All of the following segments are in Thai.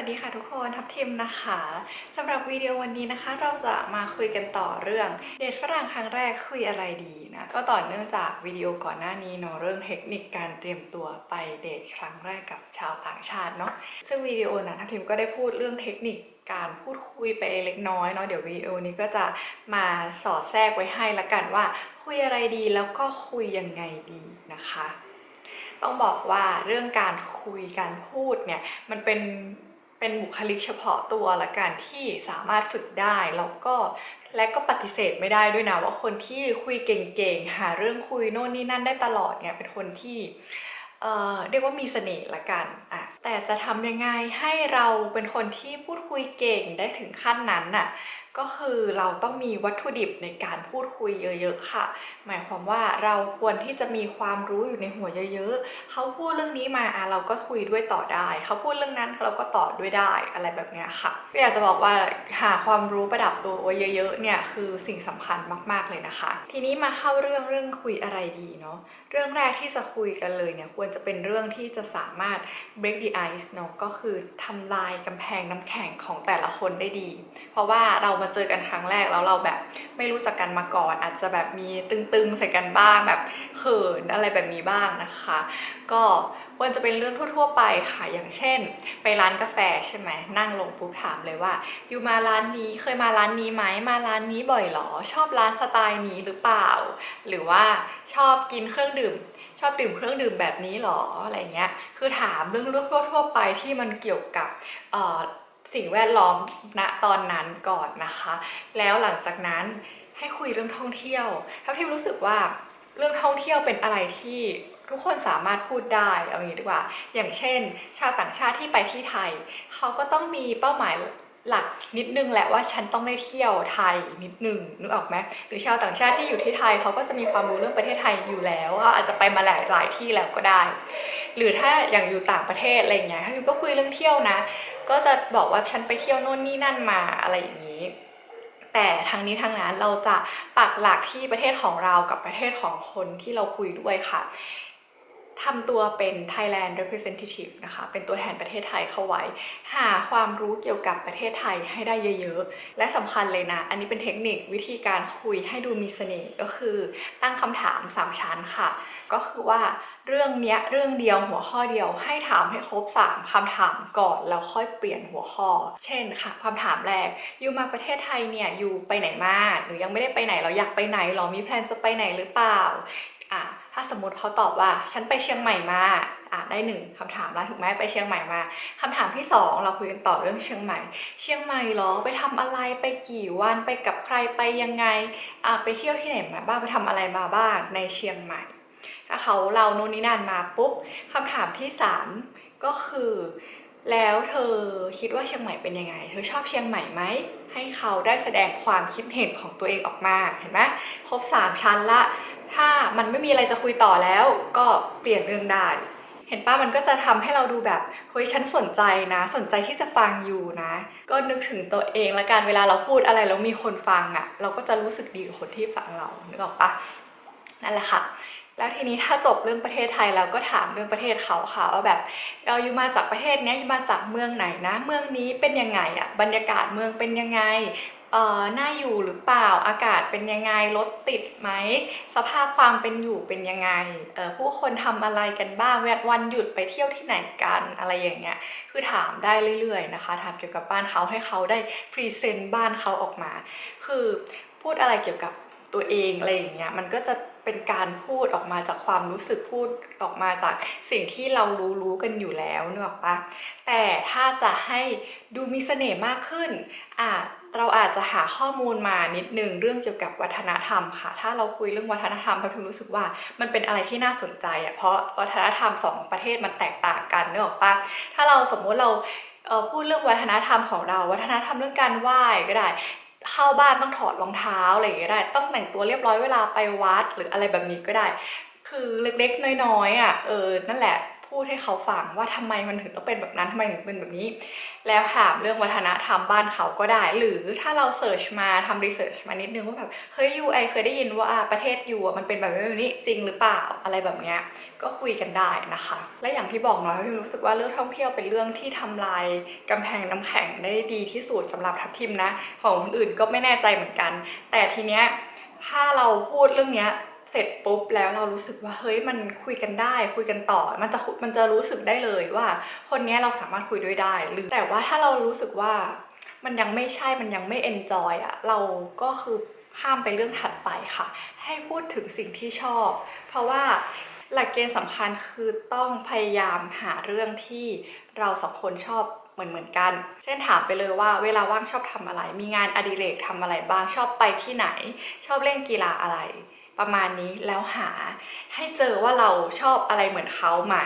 วัสดีค่ะทุกคนทับทิมนะคะสำหรับวิดีโอวันนี้นะคะ เราจะมาคุยกันต่อเรื่องเดทฝรั่งครั้งแรกคุยอะไรดีนะก็ต่อเนื่องจากวิดีโอก่อนหน้านี้เนาะเรื่องเทคนิคการเตรียมตัวไปเดทครั้งแรกกับชาวต่างชาติเนาะซึ่งวิดีโอนั้นทับทิมก็ได้พูดเรื่องเทคนิคการพูดคุยไปเล็กน้อยเนาะเดี๋ยววิดีโอนี้ก็จะมาสอดแทรกไว้ให้ละกันว่า คุยอะไรดีแล้วก็คุยยังไงดีนะคะ ต้องบอกว่าเรื่องการคุยการพูดเนี่ยมันเป็น เป็นบุคลิกเฉพาะตัวละกันที่สามารถฝึกได้ แล้วก็และก็ปฏิเสธไม่ได้ด้วยนะว่าคนที่คุยเก่งๆ หาเรื่องคุยโน่นนี่นั่นได้ตลอดเนี่ยเป็นคนที่เอ่อเรียกว่ามีเสน่ห์ละกันอะแต่จะทำยังไงให้เราเป็นคนที่พูดคุยเก่งได้ถึงขั้นนั้นน่ะ ก็คือเราต้องมีวัตถุดิบในการพูดคุยเยอะๆค่ะ หมายความว่าเราควรที่จะมีความรู้อยู่ในหัวเยอะๆ เขาพูดเรื่องนี้มาอะเราก็คุยด้วยต่อได้ เขาพูดเรื่องนั้นเราก็ต่อด้วยได้อะไรแบบนี้ค่ะก็อยากจะบอกว่าหาความรู้ประดับตัวไว้เยอะๆเนี่ยคือสิ่งสำคัญมากๆเลยนะคะ ทีนี้มาเข้าเรื่องเรื่องคุยอะไรดีเนาะเรื่องแรกที่จะคุยกันเลยเนี่ยควรจะเป็นเรื่องที่จะสามารถ break the ice เนาะก็คือทำลายกำแพงน้ำแข็งของแต่ละคนได้ดี เพราะว่าเรามาเจอกันครั้งแรกแล้วเราแบบไม่รู้จักกันมาก่อน อาจจะแบบมีตึงๆใส่กันบ้างแบบเขินอะไรแบบนี้บ้างนะคะ ก็ควรจะเป็นเรื่องทั่ว ๆ ไปค่ะอย่างเช่น ไปร้านกาแฟใช่ไหมนั่งลงปุ๊บถามเลยว่า อยู่มาร้านนี้เคยมาร้านนี้ไหมมาร้านนี้บ่อยเหรอ ชอบร้านสไตล์นี้หรือเปล่า หรือว่าชอบกินเครื่องดื่มชอบดื่มเครื่องดื่มแบบนี้หรออะไรเงี้ย คือถามเรื่องทั่วๆไปที่มันเกี่ยวกับเอ่อ สิ่งแวดล้อมณตอนนั้นก่อนนะคะ แล้วหลังจากนั้นให้คุยเรื่องท่องเที่ยวทัพทิมรู้สึกว่าเรื่องท่องเที่ยวเป็นอะไรที่ทุกคนสามารถพูดได้เอางี้ดีกว่า อย่างเช่น ชาวต่างชาติที่ไปที่ไทย เขาก็ต้องมีเป้าหมาย หลักนิดนึงแหละว่าฉันต้องได้เที่ยวไทยนิดนึงนึกออกไหมหรือชาวต่างชาติที่อยู่ที่ไทยเขาก็จะมีความรู้เรื่องประเทศไทยอยู่แล้วเขาอาจจะไปมาหลายหลายที่แล้วก็ได้ หรือถ้าอย่างอยู่ต่างประเทศอะไรอย่างเงี้ยถ้าอยู่ก็คุยเรื่องเที่ยวนะ ก็จะบอกว่าฉันไปเที่ยวโน่นนี่นั่นมาอะไรอย่างนี้แต่ทางนี้ทางนั้นเราจะปักหลักที่ประเทศของเรากับประเทศของคนที่เราคุยด้วยค่ะ ทำตัวเป็น Thailand representative นะคะ เป็นตัวแทนประเทศไทยเข้าไว้ หาความรู้เกี่ยวกับประเทศไทยให้ได้เยอะๆ และสำคัญเลยนะ อันนี้เป็นเทคนิควิธีการคุยให้ดูมีเสน่ห์ก็คือตั้งคำถาม 3 ชั้นค่ะ ก็คือว่าเรื่องเนี้ยเรื่องเดียวหัวข้อเดียวให้ถามให้ครบ 3คำถามก่อนแล้วค่อยเปลี่ยนหัวข้อ เช่นค่ะคำถามแรกอยู่มาประเทศไทยเนี่ยอยู่ไปไหนมาหรือยังไม่ได้ไปไหนเราอยากไปไหนหรอมีแพลนจะไปไหนหรือเปล่าอะ ถ้าสมมติเขาตอบว่าฉันไปเชียงใหม่มาอะได้หนึ่งคำถามแล้วถูกไหมไปเชียงใหม่มาคำถามที่สองเราคุยกันต่อเรื่องเชียงใหม่ เชียงใหม่หรอไปทำอะไรไปกี่วันไปกับใครไปยังไงอะไปเที่ยวที่ไหนมาบ้างไปทำอะไรมาบ้างในเชียงใหม่ ถ้าเขาเราโน่นนี่นั่นมาปุ๊บคำถามที่สามก็คือ แล้วเธอคิดว่าเชียงใหม่เป็นยังไง เธอชอบเชียงใหม่ไหมให้เขาได้แสดงความคิดเห็นของตัวเองออกมาเห็นไหมครบสามชั้นละ ถ้ามันไม่มีอะไรจะคุยต่อแล้ว ก็เปลี่ยนเรื่องได้ เห็นป้ามันก็จะทำให้เราดูแบบเฮ้ยฉันสนใจนะ สนใจที่จะฟังอยู่นะ ก็นึกถึงตัวเองละกันเวลาเราพูดอะไรแล้วมีคนฟังอะ่ะ เราก็จะรู้สึกดีกับคนที่ฟังเรานึกออกปะนั่นแหละค่ะแล้วทีนี้ถ้าจบเรื่องประเทศไทยแล้วก็ถามเรื่องประเทศเขาค่ะว่าแบบเราอยู่มาจากประเทศนี้อยู่มาจากเมืองไหนนะ เมืองนี้เป็นยังไงอะบรรยากาศเมืองเป็นยังไง เอ่อน่าอยู่หรือเปล่าอากาศเป็นยังไงรถติดไหมสภาพความเป็นอยู่เป็นยังไงเอ่อผู้คนทำอะไรกันบ้างเวลาวันหยุดไปเที่ยวที่ไหนกันอะไรอย่างเงี้ยคือถามได้เรื่อยๆนะคะถามเกี่ยวกับบ้านเขาให้เขาได้พรีเซนต์บ้านเขาออกมา คือพูดอะไรเกี่ยวกับตัวเองอะไรอย่างเงี้ยมันก็จะเป็นการพูดออกมาจากความรู้สึกพูดออกมาจากสิ่งที่เรารู้รู้กันอยู่แล้วเนออกปะแต่ถ้าจะให้ดูมีเสน่ห์มากขึ้นอะ เราอาจจะหาข้อมูลมานิดนึงเรื่องเกี่ยวกับวัฒนธรรมค่ะ ถ้าเราคุยเรื่องวัฒนธรรมเราถึงรู้สึกว่ามันเป็นอะไรที่น่าสนใจอะเพราะวัฒนธรรมสองประเทศมันแตกต่างกันเนออกปะถ้าเราสมมุติเราเพูดเรื่องวัฒนธรรมของเรา วัฒนธรรมเรื่องการไหว้ก็ได้เข้าบ้านต้องถอดรองเท้าอะไรอย่างเงี้ยได้ ต้องแต่งตัวเรียบร้อยเวลาไปวัดหรืออะไรแบบนี้ก็ได้ คือเล็กๆ น้อยๆอะเออนั่นแหละ พูดให้เขาฟังว่าทำไมมันถึงต้องเป็นแบบนั้นทำไมถึงเป็นแบบนี้ แล้วถามเรื่องวัฒนธรรมบ้านเขาก็ได้ หรือถ้าเราเสิร์ชมาทำรีเสิร์ชมานิดนึงว่าแบบเฮ้ยยูไอเคยได้ยินว่าประเทศยูมันเป็นแบบนี้จริงหรือเปล่าอะไรแบบเนี้ยก็คุยกันได้นะคะ และอย่างที่บอกเนาะพี่รู้สึกว่าเรื่องท่องเที่ยวเป็นเรื่องที่ทำลายกำแพงน้ำแข็งได้ดีที่สุดสำหรับทัพทิมนะ ของคนอื่นก็ไม่แน่ใจเหมือนกัน แต่ทีเนี้ยถ้าเราพูดเรื่องเนี้ย เสร็จปุ๊บแล้วเรารู้สึกว่าเฮ้ยมันคุยกันได้ คุยกันต่อ มันจะมันจะรู้สึกได้เลยว่า คนนี้เราสามารถคุยด้วยได้หรือแต่ว่าถ้าเรารู้สึกว่ามันยังไม่ใช่มันยังไม่เอนจอยอะเราก็คือข้ามไปเรื่องถัดไปค่ะ ให้พูดถึงสิ่งที่ชอบ เพราะว่าหลักเกณฑ์สำคัญคือต้องพยายามหาเรื่องที่เราสองคนชอบเหมือนเหมือนกัน เช่นถามไปเลยว่าเวลาว่างชอบทำอะไร มีงานอดิเรกทำอะไรบ้าง ชอบไปที่ไหน ชอบเล่นกีฬาอะไร ประมาณนี้แล้วหาให้เจอว่าเราชอบอะไรเหมือนเขาไหม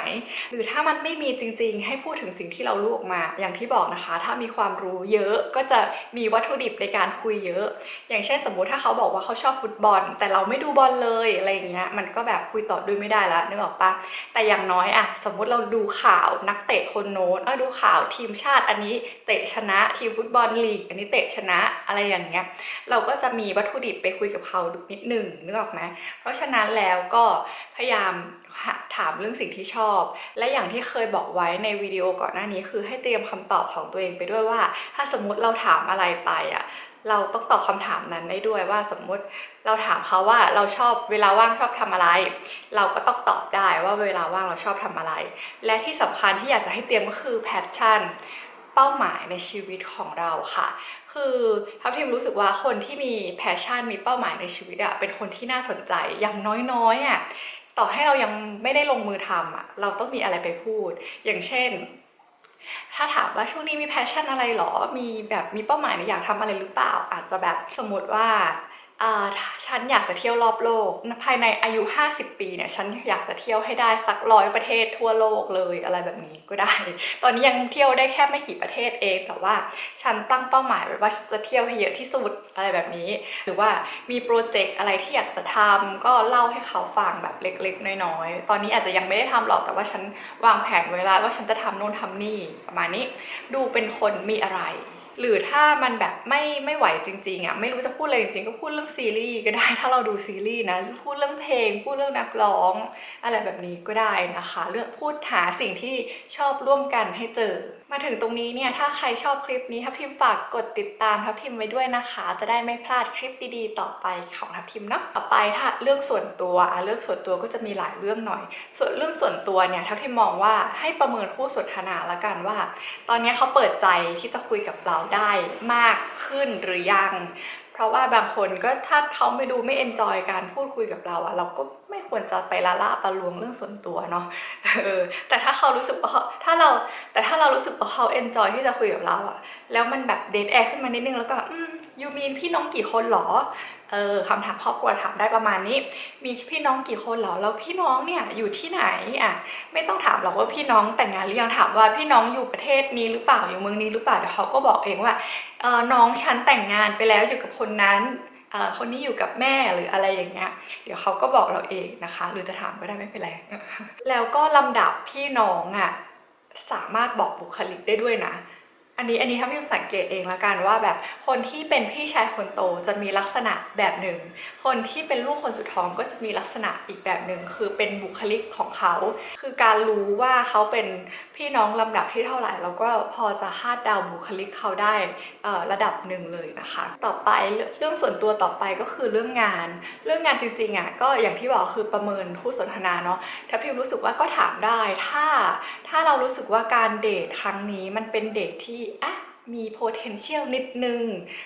หรือถ้ามันไม่มีจริงๆ ให้พูดถึงสิ่งที่เรารู้ออกมา อย่างที่บอกนะคะ ถ้ามีความรู้เยอะก็จะมีวัตถุดิบในการคุยเยอะ อย่างเช่นสมมุติถ้าเขาบอกว่าเขาชอบฟุตบอล แต่เราไม่ดูบอลเลยอะไรอย่างเงี้ยมันก็แบบคุยต่อด้วยไม่ได้ละนึกออกปะแต่อย่างน้อยอะสมมุติเราดูข่าวนักเตะคนโน้นเออดูข่าวทีมชาติอันนี้เตะชนะทีมฟุตบอลลีกอันนี้เตะชนะอะไรอย่างเงี้ยเราก็จะมีวัตถุดิบไปคุยกับเขานิดหนึ่งนึกออกไหมเพราะฉะนั้นแล้วก็พยายามถามเรื่องสิ่งที่ชอบ และอย่างที่เคยบอกไว้ในวิดีโอก่อนหน้านี้ คือให้เตรียมคำตอบของตัวเองไปด้วยว่า ถ้าสมมุติเราถามอะไรไปอะเราต้องตอบคำถามนั้นได้ด้วยว่าสมมุติเราถามเขาว่าเราชอบเวลาว่างชอบทำอะไร เราก็ต้องตอบได้ว่าเวลาว่างเราชอบทำอะไร และที่สำคัญที่อยากจะให้เตรียมก็คือแพชชั่น เป้าหมายในชีวิตของเราค่ะ คือทัพทิมรู้สึกว่าคนที่มีแพชชั่นมีเป้าหมายในชีวิตอะเป็นคนที่น่าสนใจอย่างน้อยๆอะต่อให้เรายังไม่ได้ลงมือทำอะเราต้องมีอะไรไปพูด อย่างเช่น ถ้าถามว่าช่วงนี้มีแพชชั่นอะไรหรอ มีแบบมีเป้าหมายในอยากทำอะไรหรือเปล่า อาจจะแบบสมมติว่า ฉันอยากจะเที่ยวรอบโลก ภายในอายุ 50 ปีเนี่ย ฉันอยากจะเที่ยวให้ได้สักร้อยประเทศทั่วโลกเลยอะไรแบบนี้ก็ได้ ตอนนี้ยังเที่ยวได้แค่ไม่กี่ประเทศเอง แต่ว่าฉันตั้งเป้าหมายไว้ว่าจะเที่ยวให้เยอะที่สุดอะไรแบบนี้ หรือว่ามีโปรเจกต์อะไรที่อยากจะทำก็เล่าให้เขาฟังแบบเล็กๆ น้อยๆ ตอนนี้อาจจะยังไม่ได้ทำหรอก แต่ว่าฉันวางแผนไว้แล้วว่าฉันจะทำโน่นทำนี่ประมาณนี้ ดูเป็นคนมีอะไร หรือถ้ามันแบบไม่ไม่ไหวจริงๆอะไม่รู้จะพูดอะไรจริงๆก็พูดเรื่องซีรีส์ก็ได้ถ้าเราดูซีรีส์นะพูดเรื่องเพลง พูดเรื่องนักร้อง อะไรแบบนี้ก็ได้นะคะ เลือกพูดหาสิ่งที่ชอบร่วมกันให้เจอ มาถึงตรงนี้เนี่ยถ้าใครชอบคลิปนี้ทัพทิมฝากกดติดตามทัพทิมไว้ด้วยนะคะ จะได้ไม่พลาดคลิปดีๆ ต่อไปของทัพทิมเนาะต่อไปถ้าเรื่องส่วนตัวอะเรื่องส่วนตัวก็จะมีหลายเรื่องหน่อย ส่วนเรื่องส่วนตัวเนี่ยทัพทิมมองว่าให้ประเมินคู่สนทนาละกันว่า ตอนนี้เขาเปิดใจที่จะคุยกับเราได้มากขึ้นหรือยัง เพราะว่าบางคนก็ถ้าเขาไม่ดูไม่เอนจอยการพูดคุยกับเราอะเราก็ ไม่ควรจะไปละล่าประลวงเรื่องส่วนตัวเนาะเออแต่ถ้าเขารู้สึกว่าเขาถ้าเราแต่ถ้าเรารู้สึกว่าเขาเอนจอยที่จะคุยกับเราอะแล้วมันแบบเดทแอร์ขึ้นมานิดนึงแล้วก็อืมยูมีนพี่น้องกี่คนหรอเออคำถามครอบครัวถามได้ประมาณนี้ มีพี่น้องกี่คนเหรอแล้วพี่น้องเนี่ยอยู่ที่ไหนอะไม่ต้องถามหรอกว่าพี่น้องแต่งงานหรือยังถามว่าพี่น้องอยู่ประเทศนี้หรือเปล่าอยู่เมืองนี้หรือเปล่าเดี๋ยวเขาก็บอกเองว่าเออน้องฉันแต่งงานไปแล้วอยู่กับคนนั้น คนนี้อยู่กับแม่หรืออะไรอย่างเงี้ย เดี๋ยวเขาก็บอกเราเองนะคะ หรือจะถามก็ได้ไม่เป็นไร แล้วก็ลำดับพี่น้องอะสามารถบอกบุคลิกได้ด้วยนะ อันนี้อันนี้ถ้าพี่สังเกตเองละกันว่าแบบคนที่เป็นพี่ชายคนโตจะมีลักษณะแบบหนึ่ง คนที่เป็นลูกคนสุดท้องก็จะมีลักษณะอีกแบบหนึ่งคือเป็นบุคลิกของเขา คือการรู้ว่าเขาเป็นพี่น้องลำดับที่เท่าไหร่เราก็พอจะคาดเดาบุคลิกเขาได้ระดับหนึ่งเลยนะคะ ต่อไปเรื่องเรื่องส่วนตัวต่อไปก็คือเรื่องงาน เรื่องงานจริงๆอะก็อย่างที่บอกคือประเมินคู่สนทนาเนาะถ้าพิมรู้สึกว่าก็ถามได้ถ้าถ้าเรารู้สึกว่าการเดทครั้งนี้มันเป็นเดทที่อะมี potential นิดนึง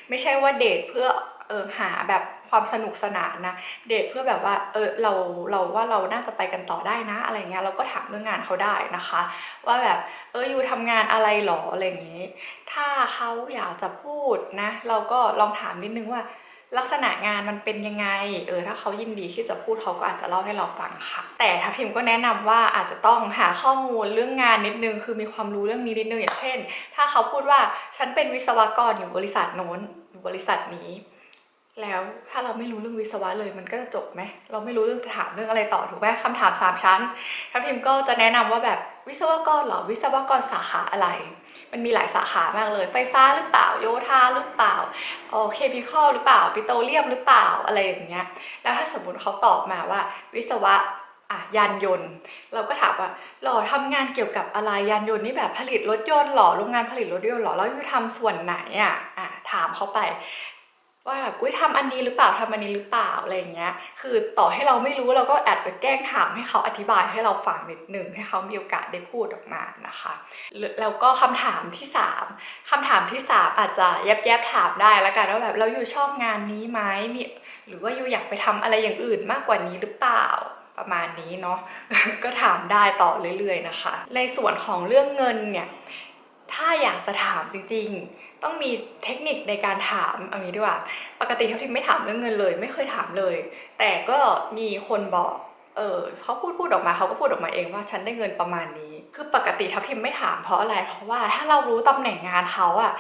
ไม่ใช่ว่าเดทเพื่อเออหาแบบความสนุกสนานนะ เดทเพื่อแบบว่าเออเราเราว่าเราน่าจะไปกันต่อได้นะ อะไรเงี้ยเราก็ถามเรื่องงานเขาได้นะคะ ว่าแบบเอออยู่ทำงานอะไรหรออะไรอย่างงี้ ถ้าเขาอยากจะพูดนะ เราก็ลองถามนิดนึงว่า ลักษณะงานมันเป็นยังไง เออถ้าเขายินดีที่จะพูดเขาก็อาจจะเล่าให้เราฟังค่ะ แต่ถ้าพิมก็แนะนำว่าอาจจะต้องหาข้อมูลเรื่องงานนิดนึง คือมีความรู้เรื่องนี้นิดนึงอย่างเช่น ถ้าเขาพูดว่าฉันเป็นวิศวกรอยู่บริษัทโน้นอยู่บริษัทนี้แล้วถ้าเราไม่รู้เรื่องวิศวะเลยมันก็จะจบไหมเราไม่รู้เรื่องจะถามเรื่องอะไรต่อถูกไหมคำถามสามชั้นถ้าพิมก็จะแนะนำว่าแบบวิศวกรหรอวิศวกรสาขาอะไร มันมีหลายสาขามากเลย ไฟฟ้าหรือเปล่าโยธาหรือเปล่าโอเคมีคอลหรือเปล่าปิโตรเลียมหรือเปล่าอะไรอย่างเงี้ยแล้วถ้าสมมติเขาตอบมาว่า วิศวะอะยานยนต์ เราก็ถามว่าหล่อทำงานเกี่ยวกับอะไรยานยนต์นี่แบบผลิตรถยนต์หล่อโรงงานผลิตรถยนต์หล่อแล้วอยู่ทำส่วนไหนอะอะถามเขาไป ว่าแบบอุ้ยทำอันนี้หรือเปล่าทำอันนี้หรือเปล่าอะไรอย่างเงี้ย คือต่อให้เราไม่รู้เราก็อาจจะแกล้งถามให้เขาอธิบายให้เราฟังนิดหนึ่งให้เขามีโอกาสได้พูดออกมานะคะแล้วก็คำถามที่สามคำถามที่สามอาจจะแยบๆถามได้แล้วกันว่าแบบเราอยู่ชอบงานนี้ไหมมีหรือว่าอยู่อยากไปทำอะไรอย่างอื่นมากกว่านี้หรือเปล่าประมาณนี้เนาะก็ถามได้ต่อเรื่อยๆนะคะ ในส่วนของเรื่องเงินเนี่ยถ้าอยากจะถามจริงๆ ต้องมีเทคนิคในการถามเอางี้ดีกว่า ปกติทัพทิมไม่ถามเรื่องเงินเลย ไม่เคยถามเลย แต่ก็มีคนบอกเออเขาพูดพูดออกมาเขาก็พูดออกมาเองว่าฉันได้เงินประมาณนี้ คือปกติทัพทิมไม่ถามเพราะอะไร เพราะว่าถ้าเรารู้ตำแหน่งงานเขาอะ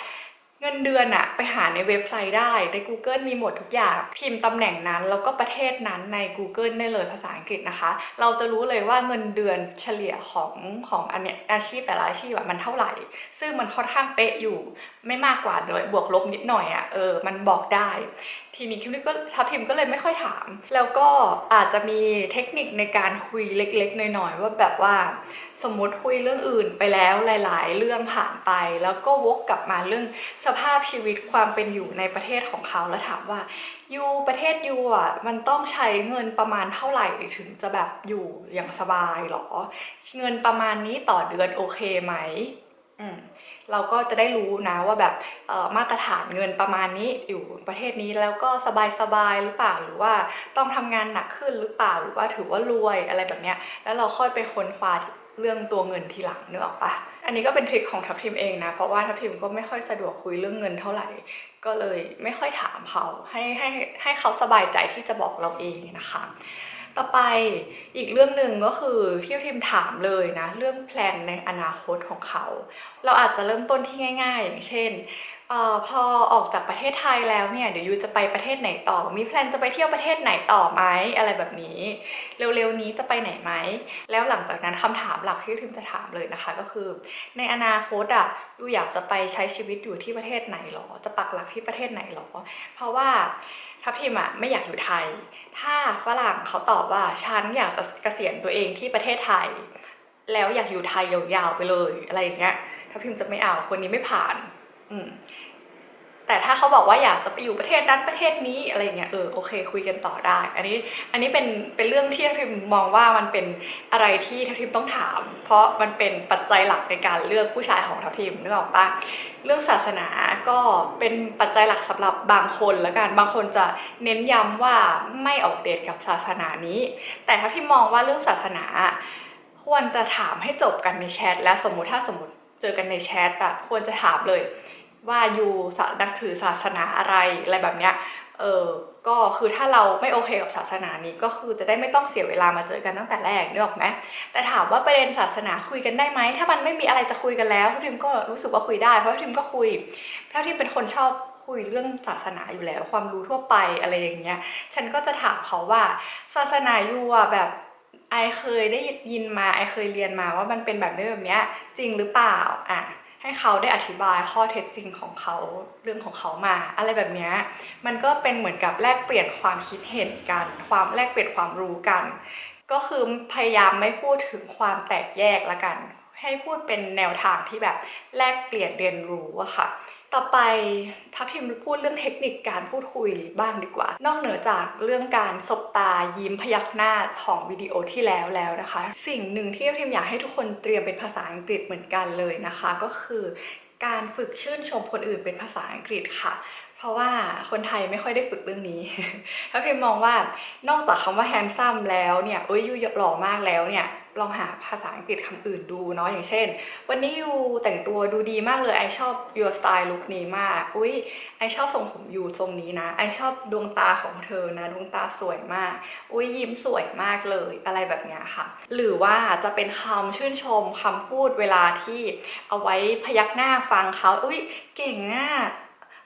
งินเดือนอะไปหาในเว็บไซต์ได้ใน Google มีหมดทุกอย่าง พิมพ์ตำแหน่งนั้น แล้วก็ประเทศนั้นใน Google ได้เลยภาษาอังกฤษนะคะ เราจะรู้เลยว่าเงินเดือนเฉลี่ยของของอันเนี้ยอาชีพแต่ละอาชีพอะมันเท่าไหร่ ซึ่งมันค่อนข้างเป๊ะอยู่ไม่มากกว่าเลยบวกลบนิดหน่อยอะเออมันบอกได้ ทีนี้คิมก็ทัพทิมก็เลยไม่ค่อยถาม แล้วก็อาจจะมีเทคนิคในการคุยเล็กๆน่อยๆว่าแบบว่า มมติคุยเรื่องอื่นไปแล้วหลาย ๆ เรื่องผ่านไป แล้วก็วกกลับมาเรื่องสภาพชีวิตความเป็นอยู่ในประเทศของเขาแล้วถามว่ายูประเทศยูอะมันต้องใช้เงินประมาณเท่าไหร่ถึงจะแบบอยู่อย่างสบายหรอ เงินประมาณนี้ต่อเดือนโอเคไหมอืมเราก็จะได้รู้นะว่าแบบมาตรฐานเงินประมาณนี้อยู่ประเทศนี้แล้วก็สบายๆหรือเปล่าหรือว่าต้องทำงานหนักขึ้นหรือเปล่าหรือว่าถือว่ารวยอะไรแบบเนี้ยแล้วเราค่อยไปค้นคว้า เรื่องตัวเงินทีหลังเนึกออกปะอันนี้ก็เป็นทริคของทัพทิมเองนะ เพราะว่าทัพทิมก็ไม่ค่อยสะดวกคุยเรื่องเงินเท่าไหร่ ก็เลยไม่ค่อยถามเขาให้ให้ให้เขาสบายใจที่จะบอกเราเองนะคะ ต่อไปอีกเรื่องหนึ่งก็คือที่ทีมถามเลยนะ เรื่องแพลนในอนาคตของเขา เราอาจจะเริ่มต้นที่ง่าย ๆ อย่างเช่น เอ่อพอออกจากประเทศไทยแล้วเนี่ยเดี๋ยวยูจะไปประเทศไหนต่อ มีแพลนจะไปเที่ยวประเทศไหนต่อไหมอะไรแบบนี้ เร็วๆนี้จะไปไหนไหม แล้วหลังจากนั้นคำถามหลักที่ทิมจะถามเลยนะคะ ก็คือ ในอนาคตอะยูอยากจะไปใช้ชีวิตอยู่ที่ประเทศไหนหรอ จะปักหลักที่ประเทศไหนหรอ เพราะว่าทัพทิมอะไม่อยากอยู่ไทย ถ้าฝรั่งเขาตอบว่าฉันอยากจะเกษียณตัวเองที่ประเทศไทย แล้วอยากอยู่ไทยยาวๆไปเลยอะไรอย่างเงี้ยถ้าพิมจะไม่เอาคนนี้ไม่ผ่าน อืม แต่ถ้าเขาบอกว่าอยากจะไปอยู่ประเทศนั้นประเทศนี้อะไรเงี้ยเออโอเค คุยกันต่อได้ อันนี้อันนี้เป็นเป็นเรื่องที่ทัพทิมมองว่ามันเป็นอะไรที่ทัพทิมต้องถาม เพราะมันเป็นปัจจัยหลักในการเลือกผู้ชายของทัพทิมนึกออกปะเรื่องศาสนาก็เป็นปัจจัยหลักสำหรับบางคนละกันบางคนจะเน้นย้ำว่าไม่ออกเดทกับศาสนานี้ แต่ถ้าพี่มองว่าเรื่องศาสนา ควรจะถามให้จบกันในแชทและสมมุติถ้าสมมติเจอกันในแชทอะควรจะถามเลย ว่าอยู่นับถือศาสนาอะไรอะไรแบบเนี้ยเออก็คือถ้าเราไม่โอเคกับศาสนานี้ก็คือจะได้ไม่ต้องเสียเวลามาเจอกันตั้งแต่แรกนึกออกไหมแต่ถามว่าประเด็นศาสนาคุยกันได้ไหมถ้ามันไม่มีอะไรจะคุยกันแล้วทิมก็รู้สึกว่าคุยได้เพราะทิมก็คุยเพราะทิมเป็นคนชอบคุยเรื่องศาสนาอยู่แล้ว ความรู้ทั่วไปอะไรอย่างเงี้ยฉันก็จะถามเขาว่าศาสนายูอะแบบไอเคยได้ยินมาไอเคยเรียนมาว่ามันเป็นแบบนี้แบบเนี้ยจริงหรือเปล่าอะ ให้เขาได้อธิบายข้อเท็จจริงของเขาเรื่องของเขามา อะไรแบบนี้มันก็เป็นเหมือนกับแลกเปลี่ยนความคิดเห็นกัน ความแลกเปลี่ยนความรู้กัน ก็คือพยายามไม่พูดถึงความแตกแยกละกัน ให้พูดเป็นแนวทางที่แบบแลกเปลี่ยนเรียนรู้อะค่ะ ต่อไปทัพทิมพูดเรื่องเทคนิคการพูดคุยบ้างดีกว่า นอกเหนือจากเรื่องการสบตายิ้มพยักหน้าของวิดีโอที่แล้วแล้วนะคะ สิ่งหนึ่งที่ทัพทิมอยากให้ทุกคนเตรียมเป็นภาษาอังกฤษเหมือนกันเลยนะคะ ก็คือการฝึกชื่นชมคนอื่นเป็นภาษาอังกฤษค่ะเพราะว่าคนไทยไม่ค่อยได้ฝึกเรื่องนี้ ถ้าพิมมองว่านอกจากคำว่า handsome แล้วเนี่ยเอ้ยยูหล่อมากแล้วเนี่ย ลองหาภาษาอังกฤษคำอื่นดูเนาะอย่างเช่น วันนี้ยูแต่งตัวดูดีมากเลยไอชอบ your style look นี้มากอุ้ยไอชอบทรงผมยูทรงนี้นะไอชอบดวงตาของเธอนะดวงตาสวยมาก อุ้ยยิ้มสวยมากเลยอะไรแบบเนี้ยค่ะ หรือว่าจะเป็นคำชื่นชมคำพูดเวลาที่เอาไว้พยักหน้าฟังเขาอุ้ยเก่งอะ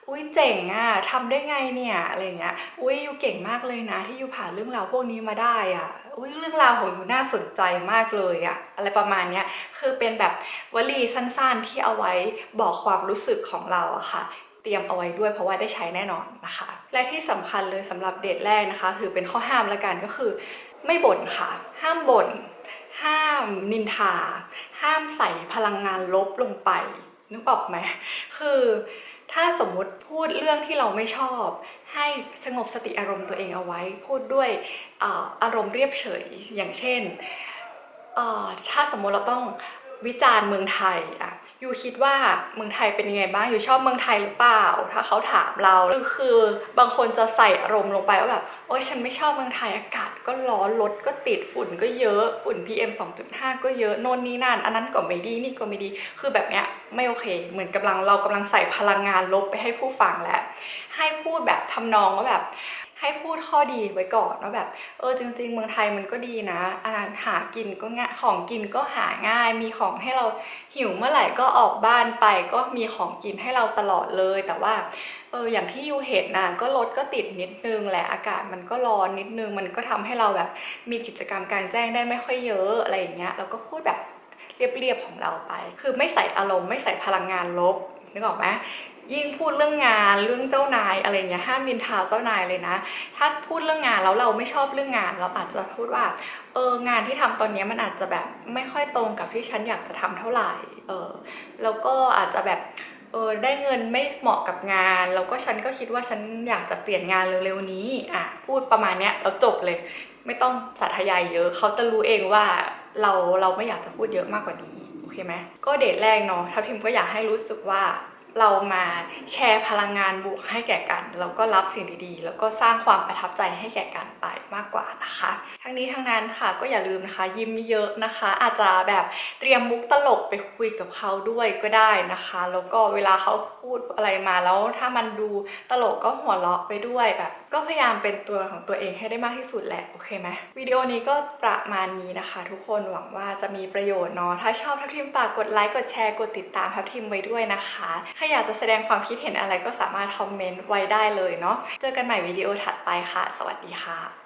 อุ้ยเจ๋งอะทำได้ไงเนี่ยอะไรเงี้ยอุ้ยยูเก่งมากเลยนะ ที่ยูผ่านเรื่องราวพวกนี้มาได้อะ อุ้ยเรื่องราวของยูน่าสนใจมากเลยอะอะไรประมาณเนี้ยคือเป็นแบบวลีสั้นๆที่เอาไว้บอกความรู้สึกของเราอะค่ะ เตรียมเอาไว้ด้วยเพราะว่าได้ใช้แน่นอนนะคะ และที่สำคัญเลยสำหรับเดทแรกนะคะ ถือเป็นข้อห้ามละกันก็คือ ไม่บ่นค่ะ ห้ามบ่นห้ามนินทา ห้ามใส่พลังงานลบลงไปนึกออกไหมคือ ถ้าสมมุติพูดเรื่องที่เราไม่ชอบ ให้สงบสติอารมณ์ตัวเองเอาไว้ พูดด้วยอาอารมณ์เรียบเฉยอย่างเช่น ถ้าสมมติเราต้องวิจารณ์เมืองไทยอะ ยูคิดว่าเมืองไทยเป็นยังไงบ้างยูชอบเมืองไทยหรือเปล่า ถ้าเขาถามเราคือบางคนจะใส่อารมณ์ลงไปว่าแบบโอ๊ยฉันไม่ชอบเมืองไทยอากาศ ก็ร้อนรถก็ติดฝุ่นก็เยอะฝุ่น PM 2.5 ก็เยอะโน่นนี่นั่นอันนั้นก็ไม่ดีนี่ก็ไม่ดี คือแบบเนี้ยไม่โอเค เหมือนกำลังเรากำลังใส่พลังงานลบไปให้ผู้ฟังแล้วให้พูดแบบทำนองว่าแบบ ให้พูดข้อดีไว้ก่อนว่าแบบ เออจริง ๆ เมืองไทยมันก็ดีนะอาหารหากินก็ง่ายของกินก็หาง่าย มีของให้เราหิวเมื่อไหร่ก็ออกบ้านไป ก็มีของกินให้เราตลอดเลย แต่ว่าเอออย่างที่ยูเห็นนะก็รถก็ติดนิดนึงแหละอากาศมันก็ร้อนนิดนึง มันก็ทำให้เราแบบ มีกิจกรรมกลารแจ้งได้ไม่ค่อยเยอะอะไรอย่างเงี้ยเราก็พูดแบบเรียบๆของเราไป คือไม่ใส่อารมณ์ไม่ใส่พลังงานลบนึกออกไหม ยิ่งพูดเรื่องงานเรื่องเจ้านายอะไรเงี้ยห้ามนินทาเจ้านายเลยนะ ถ้าพูดเรื่องงานแล้วเราไม่ชอบเรื่องงาน เราอาจจะพูดว่าเอองานที่ทำตอนนี้มันอาจจะแบบไม่ค่อยตรงกับที่ฉันอยากจะทำเท่าไหร่เออแล้วก็อาจจะแบบเออได้เงินไม่เหมาะกับงาน แล้วก็ฉันก็คิดว่าฉันอยากจะเปลี่ยนงานเร็วๆนี้อะพูดประมาณเนี้ยเราจบเลย ไม่ต้องสาธยายเยอะเขาจะรู้เองว่าเราเราไม่อยากจะพูดเยอะมากกว่านี้โอเคไหมก็เดทแรกเนาะทัพทิมก็อยากให้รู้สึกว่า เรามาแชร์พลังงานบวกให้แก่กัน แล้วก็รับสิ่งดีๆ แล้วก็สร้างความประทับใจให้แก่กันไปมากกว่านะคะ ทั้งนี้ทั้งนั้นค่ะก็อย่าลืมนะคะ ยิ้มเยอะนะคะ อาจจะแบบเตรียมมุกตลกไปคุยกับเขาด้วยก็ได้นะคะ แล้วก็เวลาเขาพูดอะไรมาแล้ว ถ้ามันดูตลกก็หัวเราะไปด้วยแบบก็พยายามเป็นตัวของตัวเองให้ได้มากที่สุดแหละโอเคไหมวิดีโอนี้ก็ประมาณนี้นะคะ ทุกคนหวังว่าจะมีประโยชน์เนาะถ้าชอบทัพทิมฝากกดไลค์กดแชร์กดติดตามทัพทิมไว้ด้วยนะคะถ้าอยากจะแสดงความคิดเห็นอะไรก็สามารถคอมเมนต์ไว้ได้เลยเนาะ เจอกันใหม่วิดีโอถัดไปค่ะ สวัสดีค่ะ